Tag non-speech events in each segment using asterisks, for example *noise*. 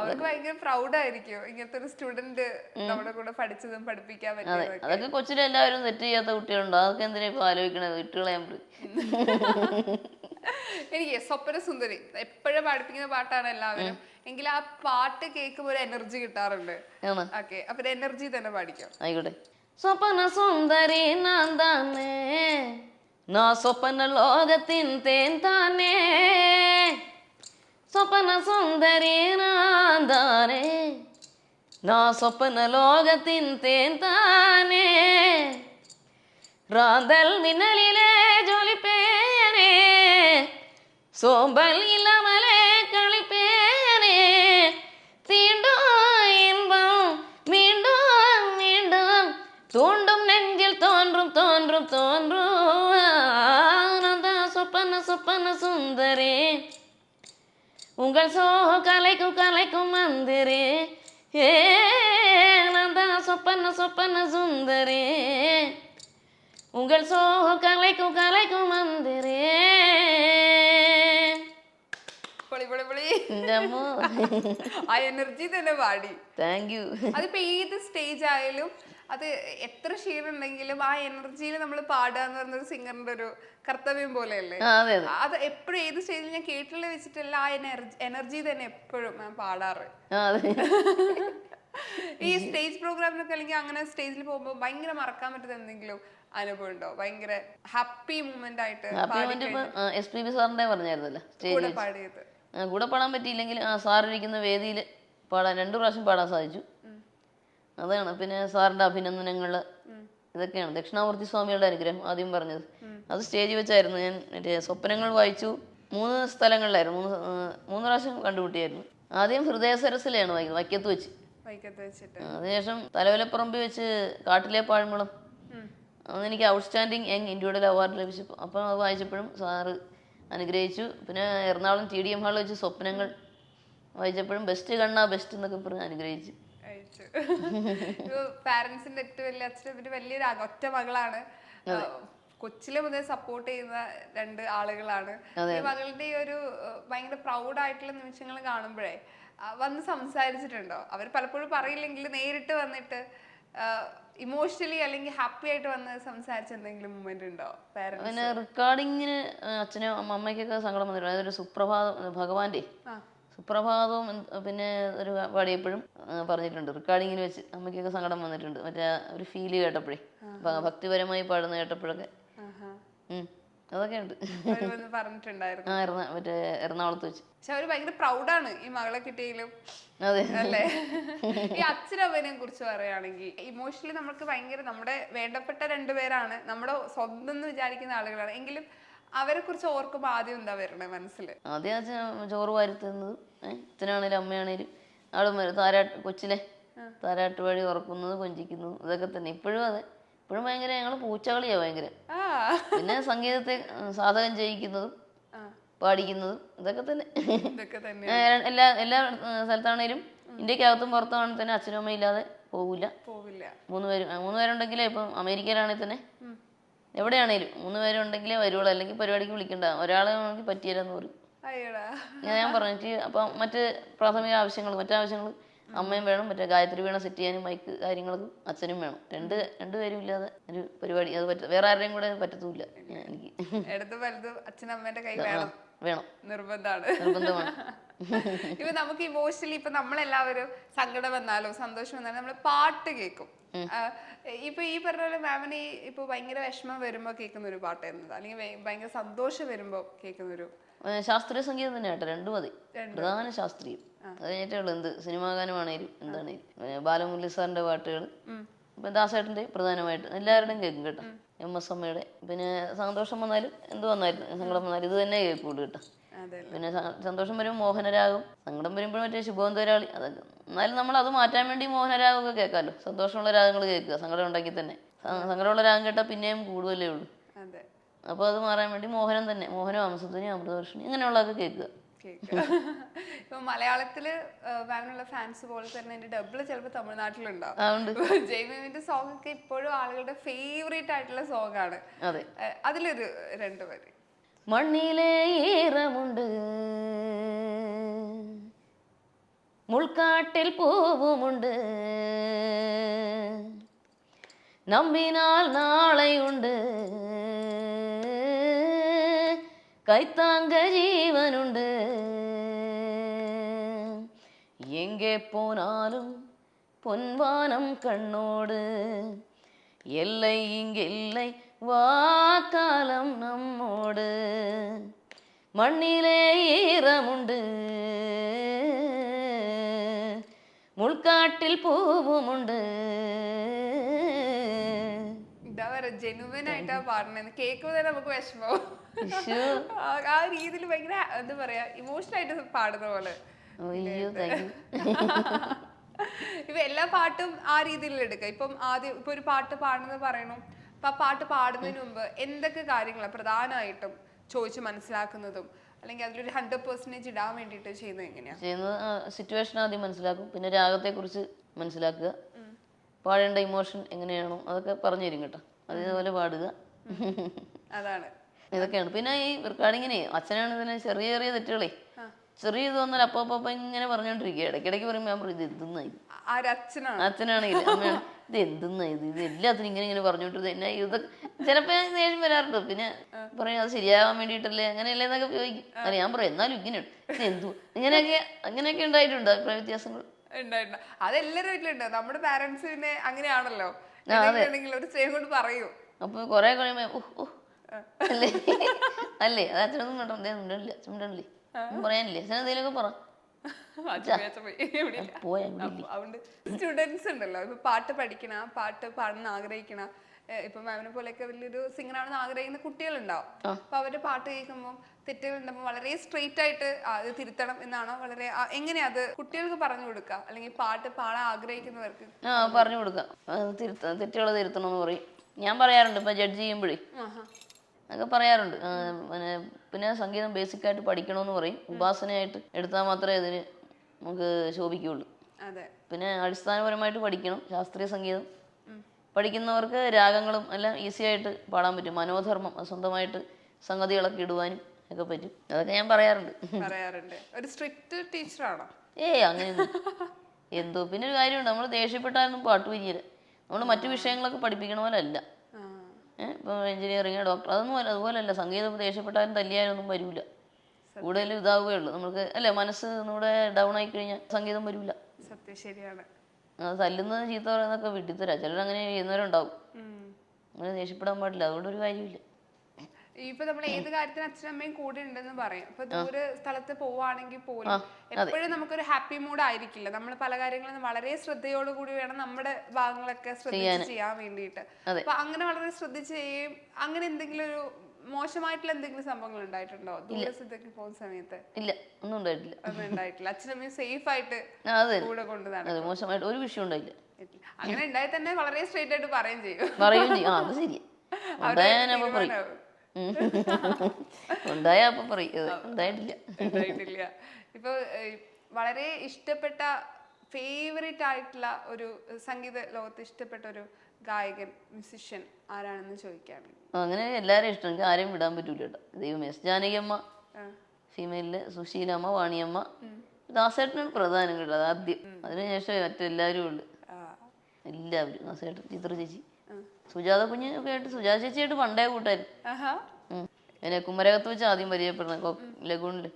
അവർക്ക് ഭയങ്കര പ്രൗഡായിരിക്കും ഇങ്ങനത്തെ ഒരു സ്റ്റുഡന്റ് നമ്മുടെ കൂടെ പഠിച്ചതും പഠിപ്പിക്കാൻ പറ്റും അതൊക്കെ കൊച്ചിലെ എല്ലാവരും തെറ്റ് ചെയ്യാത്ത കുട്ടികളുണ്ടോ? അതൊക്കെ എന്തിനാ ഇപ്പൊ ആലോചിക്കണത് വിട്ടുകളയാൻ *laughs* എനിക്ക് സ്വപ്ന സുന്ദരി എപ്പോഴും പഠിപ്പിക്കുന്ന പാട്ടാണ് എല്ലാവരും. എങ്കിൽ ആ പാട്ട് കേൾക്കുമ്പോൾ ഒരു എനർജി കിട്ടാറുണ്ട്. ഓക്കെ. അപ്പൊ എനർജി തന്നെ പാടിക്കാം. ആയിക്കോട്ടെ. സ്വപ്ന സുന്ദരി നാന്താനേ നാ സ്വപ്ന ലോകത്തിൻ തേൻ താനേ. சொப்பன சுந்தரே நான் தானே நான் சொப்பன லோகத்தின் தேன் தானே ராந்தல் மின்னலிலே ஜொலிப்பேனே? சோம்பல் இல்லாமலே கழிப்பேனே? தீண்டும் இன்பம் மீண்டும் மீண்டும் தூண்டும் நெஞ்சில் தோன்றும் தோன்றும் தோன்றும். நான் தான் சொப்பன சொப்பன சுந்தரே. உங்கள் சோக கலைக்கும் கலைக்கும் மந்திரே ஏ நந்தா சொப்பன சொப்பன சுந்தரே உங்கள் சோக கலைக்கும் கலைக்கும் மந்திரே പൊളി പൊളി പൊളി എൻ്റെ അമ്മോ ആ എനർജി തന്നെ പാടി താങ്ക് യു അതിപ്പോ ഏത് സ്റ്റേജ് ആയാലും അത് എത്ര ക്ഷീണം ഉണ്ടെങ്കിലും ആ എനർജിയിൽ നമ്മൾ പാടുക എന്ന് പറയുന്ന സിംഗറിന്റെ ഒരു കർത്തവ്യം പോലെയല്ലേ? അതെ എപ്പോഴും ഏത് സ്റ്റേജിൽ ഞാൻ കേട്ടിട്ടുള്ള വെച്ചിട്ടല്ല ആ എനർജി എനർജി തന്നെ എപ്പോഴും ഞാൻ പാടാറ്. ഈ സ്റ്റേജ് പ്രോഗ്രാമിനൊക്കെ അല്ലെങ്കിൽ അങ്ങനെ സ്റ്റേജിൽ പോകുമ്പോൾ ഭയങ്കര മറക്കാൻ പറ്റുന്ന എന്തെങ്കിലും അനുഭവം ഉണ്ടോ? ഭയങ്കര ഹാപ്പി മൂമെന്റ് ആയിട്ട് എസ് പി ബി സാറിന്റെ പറഞ്ഞായിരുന്നല്ലോ സ്റ്റേജിൽ കൂടെ പാടിയത്. കൂടെ പാടാൻ പറ്റിയില്ലെങ്കിൽ ആ സാറിരിക്കുന്ന വേദിയിൽ പാടാൻ രണ്ടു പ്രാവശ്യം പാടാൻ സാധിച്ചു. അതാണ്. പിന്നെ സാറിന്റെ അഭിനന്ദനങ്ങൾ ഇതൊക്കെയാണ്. ദക്ഷിണാമൂർത്തി സ്വാമികളുടെ അനുഗ്രഹം ആദ്യം പറഞ്ഞത്. അത് സ്റ്റേജിൽ വെച്ചായിരുന്നു ഞാൻ. മറ്റേ സ്വപ്നങ്ങൾ വായിച്ചു. മൂന്ന് സ്ഥലങ്ങളിലായിരുന്നു. മൂന്ന് മൂന്ന് പ്രാവശ്യം കണ്ടുമുട്ടിയായിരുന്നു. ആദ്യം ഹൃദയ സരസിലാണ് വായിക്കുന്നത്. വൈക്കത്ത് വെച്ച്. അതിനുശേഷം തലവലപ്പറമ്പ് വെച്ച് കാട്ടിലെ പാഴ്മുളം. അന്ന് എനിക്ക് ഔട്ട്സ്റ്റാൻഡിങ് യങ് ഇൻഡിവിജ്വൽ അവാർഡ് ലഭിച്ചു. അപ്പം അത് വായിച്ചപ്പോഴും സാറ് അനുഗ്രഹിച്ചു. പിന്നെ എറണാകുളം ടി ഡി എം ഹാളിൽ വെച്ച് സ്വപ്നങ്ങൾ വായിച്ചപ്പോഴും ബെസ്റ്റ് കണ്ണാ ബെസ്റ്റ് എന്നൊക്കെ പറഞ്ഞ് അനുഗ്രഹിച്ചു. അയച്ചു പാരന്റ്സിന്റെ ഏറ്റവും വലിയ അച്ഛനും പിന്നെ വലിയൊരു ഒറ്റ മകളാണ്. കൊച്ചിലെ മുതൽ സപ്പോർട്ട് ചെയ്യുന്ന രണ്ട് ആളുകളാണ്. ഈ മകളുടെ ഈ ഒരു ഭയങ്കര പ്രൗഡ് ആയിട്ടുള്ള നിമിഷങ്ങൾ കാണുമ്പോഴേ വന്ന് സംസാരിച്ചിട്ടുണ്ടോ? അവർ പലപ്പോഴും പറയില്ലെങ്കിൽ നേരിട്ട് വന്നിട്ട് ഇമോഷണലി അല്ലെങ്കിൽ ഹാപ്പി ആയിട്ട് വന്ന് സംസാരിച്ച എന്തെങ്കിലും മൂമെന്റ് ഉണ്ടോ പിന്നെ റെക്കോർഡിങ്ങിന് അച്ഛനും അമ്മ- അമ്മയ്ക്കൊക്കെ സങ്കടം വന്നിട്ടുണ്ട്. അതൊരു സുപ്രഭാതം ഭഗവാന്റെ സുപ്രഭാതവും പിന്നെ ഒരു പാടിയപ്പോഴും എപ്പോഴും പറഞ്ഞിട്ടുണ്ട്. റെക്കോർഡിങ്ങിന് വെച്ച് അമ്മയ്ക്കൊക്കെ സങ്കടം വന്നിട്ടുണ്ട്. മറ്റേ ഒരു ഫീൽ കേട്ടപ്പോഴേ. ഭക്തിപരമായി പാടുന്ന കേട്ടപ്പോഴൊക്കെ. അതൊക്കെ ഉണ്ട്. പറഞ്ഞിട്ടുണ്ടായിരുന്നു. മറ്റേ എറണാകുളത്ത് വെച്ച്. പക്ഷെ അവർ ഭയങ്കര പ്രൗഡാണ് ഈ മകളെ കിട്ടിയാലും അതെ. അല്ലേ? ഈ അച്ഛനമ്മനെ കുറിച്ച് പറയുകയാണെങ്കിൽ ഇമോഷണലി നമുക്ക് ഭയങ്കര നമ്മുടെ വേണ്ടപ്പെട്ട രണ്ടുപേരാണ്. നമ്മുടെ സ്വന്തം എന്ന് വിചാരിക്കുന്ന ആളുകളാണ്. എങ്കിലും അവരെ കുറിച്ച് ഓർക്കുമ്പോൾ ആദ്യം എന്താ വരണേ മനസ്സിൽ ആദ്യം അച്ഛൻ ചോറ് വരുത്തുന്നത് അച്ഛനാണേലും അമ്മയാണേലും അവിടെ വരും. താരാട്ട് കൊച്ചിലെ താരാട്ട് വഴി ഉറക്കുന്നത് കൊഞ്ചിക്കുന്നത് ഇതൊക്കെ തന്നെ. ഇപ്പോഴും അതെ. ഇപ്പോഴും ഭയങ്കര ഞങ്ങൾ പൂച്ചകളിയാ ഭയങ്കര. പിന്നെ സംഗീതത്തെ സാധകം ചെയ്യിക്കുന്നതും പാടിക്കുന്നതും ഇതൊക്കെ തന്നെ. എല്ലാ എല്ലാ സ്ഥലത്താണേലും ഇന്ത്യക്കകത്തും പുറത്താണെങ്കിൽ തന്നെ അച്ഛനും അമ്മയും ഇല്ലാതെ പോകില്ല പോവില്ല. മൂന്ന് പേര് ആ, മൂന്ന് പേരുണ്ടെങ്കിലേ ഇപ്പം അമേരിക്കയിലാണെങ്കിൽ തന്നെ എവിടെയാണേലും മൂന്ന് പേരുണ്ടെങ്കിലേ വരുള്ളൂ. അല്ലെങ്കിൽ പരിപാടിക്ക് വിളിക്കണ്ട. ഒരാളെ നമുക്ക് പറ്റിയില്ലെന്ന് പറയും ഇങ്ങനെ ഞാൻ പറഞ്ഞിട്ട് അപ്പൊ മറ്റ് പ്രാഥമിക ആവശ്യങ്ങൾ മറ്റാവശ്യങ്ങൾ അമ്മയും വേണം മറ്റേ ഗായത്രി വീണ സെറ്റ് ചെയ്യാനും മൈക്ക് കാര്യങ്ങളും അച്ഛനും വേണം. രണ്ട് രണ്ടുപേരും ഇല്ലാതെ ഒരു പരിപാടി. അത് പറ്റ വേറെ ആരുടെയും കൂടെ പറ്റത്തുമില്ല കൈ എനിക്ക് വേണം. നിർബന്ധമാണ് നിർബന്ധമാണ്. *laughs* ഇപ്പൊ നമുക്ക് ഇമോഷണലി ഇപ്പൊ നമ്മളെല്ലാവരും സങ്കടം വന്നാലോ സന്തോഷം വന്നാലും നമ്മൾ പാട്ട് കേൾക്കും ഇപ്പൊ ഈ പറഞ്ഞ പോലെ മാമിന് ഈ ഇപ്പൊ ഭയങ്കര വിഷമം വരുമ്പോ കേൾക്കുന്ന ഒരു പാട്ട് എന്നത് അല്ലെങ്കിൽ ഭയ- ഭയങ്കര സന്തോഷം വരുമ്പോ കേൾക്കുന്ന ഒരു ശാസ്ത്രീയ സംഗീതം തന്നെ കേട്ടോ. രണ്ടു മതി. പ്രധാന ശാസ്ത്രീയം. അത് കഴിഞ്ഞിട്ടേ ഉള്ളൂ. എന്ത് സിനിമാ ഗാനമാണേലും എന്താണേലും. ബാലമുരളി സാറിന്റെ പാട്ടുകൾ ഇപ്പൊ ദാസേട്ടന്റെ പ്രധാനമായിട്ട് എല്ലാവരുടെയും കേൾക്കും കേട്ടോ. എം എസ് അമ്മയുടെ. പിന്നെ സന്തോഷം വന്നാലും എന്ത് വന്നാലും സങ്കടം വന്നാലും ഇത് തന്നെ കേൾക്കുള്ളൂ കേട്ടോ. പിന്നെ സന്തോഷം വരുമ്പോൾ മോഹനരാഗം. സങ്കടം വരുമ്പോൾ മറ്റേ ശുഭോന്തരാളി അതൊക്കെ എന്നാലും നമ്മൾ അത് മാറ്റാൻ വേണ്ടി മോഹനരാഗമൊക്കെ കേൾക്കാമല്ലോ. സന്തോഷമുള്ള രാഗങ്ങൾ കേൾക്കുക സങ്കടം ഉണ്ടാക്കി തന്നെ. സങ്കടമുള്ള രാഗം കേട്ടാൽ പിന്നെയും കൂടുതലേ ഉള്ളൂ. അപ്പോൾ അത് മാറാൻ വേണ്ടി മോഹനം തന്നെ. മോഹനം അംസധ്വനി അമൃതവർഷിണി ഇങ്ങനെയുള്ളതൊക്കെ കേൾക്കുക. ഇപ്പൊ മലയാളത്തിൽ മാമിനുള്ള ഫാൻസ് പോലെ തന്നെ എന്റെ ഡബിൾ ചിലപ്പോ തമിഴ്നാട്ടിലുണ്ടാവും. ജയ്മീമിന്റെ സോങ് ഒക്കെ ഇപ്പോഴും ആളുകളുടെ ഫേവറേറ്റ് ആയിട്ടുള്ള സോങ് ആണ് അതിലൊരു രണ്ടു പേര് മണ്ണിലെ ഈറമുണ്ട് മുൾക്കാട്ടിൽ പൂവുമുണ്ട്. നമ്പിനാൽ നാളെയുണ്ട്. கைத்தாங்க ஜீவனுண்டு. எங்கே போனாலும் பொன்வானம் கண்ணோடு. எல்லை இங்கில்லை வாக்காலம் நம்மோடு. மண்ணிலே ஈரமுண்டு. முள்காட்டில் பூவும் உண்டு ജെനുവൻ ആയിട്ടാ പാടുന്നത് കേൾക്കുമ്പോൾ തന്നെ നമുക്ക് വിഷമവും. ആ- രീതിയിൽ ഭയങ്കര എന്താ പറയാ ഇമോഷണൽ ആയിട്ട് പാടുന്ന പോലെ. ഇപ്പൊ എല്ലാ പാട്ടും ആ രീതിയിൽ എടുക്കുക ഇപ്പം ആദ്യം ഇപ്പൊ ഒരു പാട്ട് പാടുന്നത് പറയണു. അപ്പൊ ആ പാട്ട് പാടുന്നതിന് മുമ്പ് എന്തൊക്കെ കാര്യങ്ങളാണ് പ്രധാനമായിട്ടും ചോദിച്ച് മനസ്സിലാക്കുന്നതും അല്ലെങ്കിൽ അതിലൊരു ഹൺഡ്രഡ് പെർസെന്റേജ് ഇടാൻ വേണ്ടിയിട്ട് ചെയ്യുന്നത് എങ്ങനെയാ? ചെയ്യുന്നത് സിറ്റുവേഷൻ ആദ്യം മനസ്സിലാക്കും. പിന്നെ രാഗത്തെ കുറിച്ച് മനസ്സിലാക്കുക പാടേണ്ട ഇമോഷൻ എങ്ങനെയാണോ അതൊക്കെ പറഞ്ഞു തരും കേട്ടോ. അതേപോലെ പാടുക. അതാണ്. ഇതൊക്കെയാണ്. പിന്നെ ഈ റെക്കോർഡിങ്ങിനെ അച്ഛനാണ് ഇതിന് ചെറിയ ചെറിയ തെറ്റുകളെ ചെറിയ ഇത് വന്നാൽ അപ്പൊ അപ്പൊ ഇങ്ങനെ പറഞ്ഞോണ്ടിരിക്കുക. ഇടയ്ക്കിടയ്ക്ക് പറയുമ്പോൾ ഞാൻ പറയും ഇത് എന്തെന്നായി ആരച്ഛനാണ് അച്ഛനാണെങ്കിൽ അമ്മയാണ്. ഇത് എന്തെന്നാ ഇത്? ഇത് എല്ലാത്തിനും ഇങ്ങനെ ഇങ്ങനെ പറഞ്ഞോണ്ട് തന്നെ ഇത്? ചിലപ്പോ ഞാൻ ദേഷ്യം വരാറുണ്ട്. പിന്നെ പറയും അത് ശരിയാവാൻ വേണ്ടിയിട്ടല്ലേ? അങ്ങനെയല്ലേ എന്നൊക്കെ ചോദിക്കും. അല്ല ഞാൻ പറയും എന്നാലും ഇങ്ങനെയുണ്ട് ഇത് എന്തു? ഇങ്ങനെയൊക്കെ അങ്ങനെയൊക്കെ ഉണ്ടായിട്ടുണ്ട് അഭിപ്രായ വ്യത്യാസങ്ങൾ? ഉണ്ടായിട്ടുണ്ട്. അതെല്ലാവരും വീട്ടിലുണ്ട് നമ്മുടെ പാരന്റ്സ് പിന്നെ അങ്ങനെയാണല്ലോ. എന്തെങ്കിലും ഒരു കൊണ്ട് പറയൂ. അപ്പൊ കൊറേ കഴിയുമ്പോ ഉഹ് ഉഹ് അല്ലേ? അല്ലേ? അത് അച്ഛനൊന്നും വേണ്ട എന്തേ ഉണ്ടല്ലേ അച്ഛൻ ഉണ്ടല്ലേ ഒന്നും പറയാനില്ലേ? അച്ഛൻ എന്തെങ്കിലുമൊക്കെ പറ. സ്റ്റുഡൻസ് ഉണ്ടല്ലോ ഇപ്പൊ പാട്ട് പഠിക്കണ പാട്ട് പാടണം ആഗ്രഹിക്കണ ഇപ്പൊ മാമിനെ പോലെയൊക്കെ വലിയൊരു സിംഗർ ആണെന്ന് ആഗ്രഹിക്കുന്ന കുട്ടികളുണ്ടാവും. അപ്പൊ അവരുടെ പാട്ട് കേൾക്കുമ്പോൾ തെറ്റുകൾ ഉണ്ടാകുമ്പോൾ വളരെ സ്ട്രെയിറ്റ് ആയിട്ട് അത് തിരുത്തണം എന്നാണോ? വളരെ എങ്ങനെയാ അത് കുട്ടികൾക്ക് പറഞ്ഞു കൊടുക്കുക അല്ലെങ്കിൽ പാട്ട് പാടാൻ ആഗ്രഹിക്കുന്നവർക്ക്? ആ പറഞ്ഞു കൊടുക്കാം. തെറ്റുകൾ തിരുത്തണം തിരുത്തണമെന്ന് പറയും. ഞാൻ പറയാറുണ്ട് ഇപ്പൊ ജഡ്ജ് ചെയ്യുമ്പോഴേ. അതൊക്കെ പറയാറുണ്ട്. പിന്നെ പിന്നെ സംഗീതം ബേസിക് ആയിട്ട് പഠിക്കണമെന്ന് പറയും. ഉപാസനയായിട്ട് എടുത്താൽ മാത്രമേ അതിന് നമുക്ക് ശോഭിക്കുകയുള്ളൂ. അതെ. പിന്നെ അടിസ്ഥാനപരമായിട്ട് പഠിക്കണം. ശാസ്ത്രീയ സംഗീതം. പഠിക്കുന്നവർക്ക് രാഗങ്ങളും എല്ലാം ഈസി ആയിട്ട് പാടാൻ പറ്റും. മനോധർമ്മം സ്വന്തമായിട്ട് സംഗതികളൊക്കെ ഇടുവാനും ഒക്കെ പറ്റും. അതൊക്കെ ഞാൻ പറയാറുണ്ട്. പറയാറുണ്ട്. ഒരു സ്ട്രിക്റ്റ് ടീച്ചറാണോ? ഏയ് അങ്ങനെയൊന്നും. എന്തോ പിന്നെ ഒരു കാര്യമുണ്ട്. നമ്മൾ ദേഷ്യപ്പെട്ടാലൊന്നും പാട്ട് വരികയില്ല നമ്മൾ മറ്റു വിഷയങ്ങളൊക്കെ പഠിപ്പിക്കണ പോലെ അല്ല ഇപ്പോൾ എഞ്ചിനീയറിങ് ഡോക്ടർ അതൊന്നും അല്ല. അതുപോലല്ല സംഗീതം ദേഷ്യപ്പെട്ടാലും തല്ലിയാലും ഒന്നും വരില്ല കൂടുതലും ഇതാവുകയുള്ളൂ. നമ്മൾക്ക് നമുക്ക് അല്ലേ മനസ്സ് നമ്മുടെ ഡൗൺ ആയി കഴിഞ്ഞാൽ സംഗീതം വരില്ല സത്യം ശരിയാണ്. തല്ലുന്നത് ചീത്ത പറയുന്നതൊക്കെ വിട്ടിത്തരാ ചിലർ അങ്ങനെ ചെയ്യുന്നവരുണ്ടാവും. അങ്ങനെ ദേഷ്യപ്പെടാൻ പാടില്ല. അതുകൊണ്ട് ഒരു കാര്യമില്ല ഇപ്പൊ നമ്മൾ ഏത് കാര്യത്തിന് അച്ഛനും അമ്മയും കൂടെ ഉണ്ടെന്ന് പറയും. ഇപ്പൊ ദൂരെ സ്ഥലത്ത് പോവാണെങ്കിൽ പോലും എപ്പോഴും നമുക്കൊരു ഹാപ്പി മൂഡ് ആയിരിക്കില്ല. നമ്മൾ പല കാര്യങ്ങളും വളരെ ശ്രദ്ധയോട് കൂടി വേണം നമ്മുടെ ഭാഗങ്ങളൊക്കെ ശ്രദ്ധിച്ച് ചെയ്യാൻ വേണ്ടിയിട്ട്. അപ്പൊ അങ്ങനെ വളരെ ശ്രദ്ധിച്ച് ചെയ്യും അങ്ങനെ എന്തെങ്കിലും ഒരു മോശമായിട്ടുള്ള എന്തെങ്കിലും സംഭവങ്ങൾ ഉണ്ടായിട്ടുണ്ടോ? ദൂരസ്ഥലത്തേക്ക് പോകുന്ന സമയത്ത്? ഇല്ല ഒന്നും ഉണ്ടായിട്ടില്ല. ഒന്നും ഉണ്ടായിട്ടില്ല. അച്ഛനമ്മയും സേഫ് ആയിട്ട് കൂടെ കൊണ്ട് നടക്കും. മോശമായിട്ട് ഒരു വിഷയം ഉണ്ടായില്ല. അങ്ങനെ ഉണ്ടായി തന്നെ വളരെ സ്ട്രേറ്റ് ആയിട്ട് പറയും ചെയ്യും. പറയുകയും ചെയ്യും. അത് ശരി പറയും. ഉണ്ടായ അപ്പൊ പറയും. *laughs* ഉണ്ടായിട്ടില്ല. ഉണ്ടായിട്ടില്ല. ഇപ്പൊ വളരെ ഇഷ്ടപ്പെട്ട ഫേവറേറ്റ് ആയിട്ടുള്ള ഒരു സംഗീത ലോകത്ത് ഇഷ്ടപ്പെട്ട ഒരു ഗായകൻ മ്യൂസിഷ്യൻ ആരാണെന്ന് ചോദിക്കാൻ അങ്ങനെ എല്ലാവരും ഇഷ്ടം എനിക്ക് ആരെയും വിടാൻ പറ്റൂല കേട്ടോ. ദൈവം എസ് ജാനകിയമ്മ അമ്മ ഫീമെയിലിൽ സുശീലമ്മ വാണിയമ്മ ദാസേട്ടനാണ് പ്രധാനം കേട്ടോ അത് ആദ്യം. അതിനുശേഷം മറ്റെല്ലാവരും ഉണ്ട്. എല്ലാവരും ദാസേട്ടൻ ചിത്ര ചേച്ചി. സുജാത കുഞ്ഞ് ഒക്കെ ആയിട്ട് സുജാത ചേച്ചിയായിട്ട് പണ്ടേ കൂട്ടായിരുന്നു. പിന്നെ കുമരകത്ത് വെച്ച് ആദ്യം പരിചയപ്പെടുന്നത് കൊ- ലഗൂണിൽ.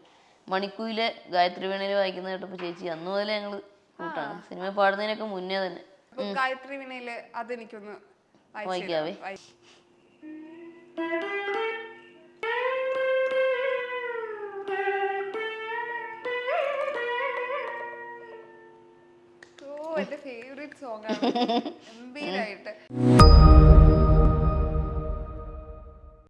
മണിക്കൂയിലെ ഗായത്രി വീണയിൽ വായിക്കുന്ന കേട്ടപ്പോ ചേച്ചി അന്ന് മുതലേ ഞങ്ങൾ കൂട്ടാണ്. സിനിമ പാടുന്നതിനൊക്കെ മുന്നേ തന്നെ. അപ്പൊ ഗായത്രി വിനയിൽ അതെനിക്കൊന്ന് വായിച്ചു വായിക്കാവേ. വായി- ഓ എന്റെ ഫേവറേറ്റ് സോങ് ആണ്. *laughs* ഗംഭീരായിട്ട്.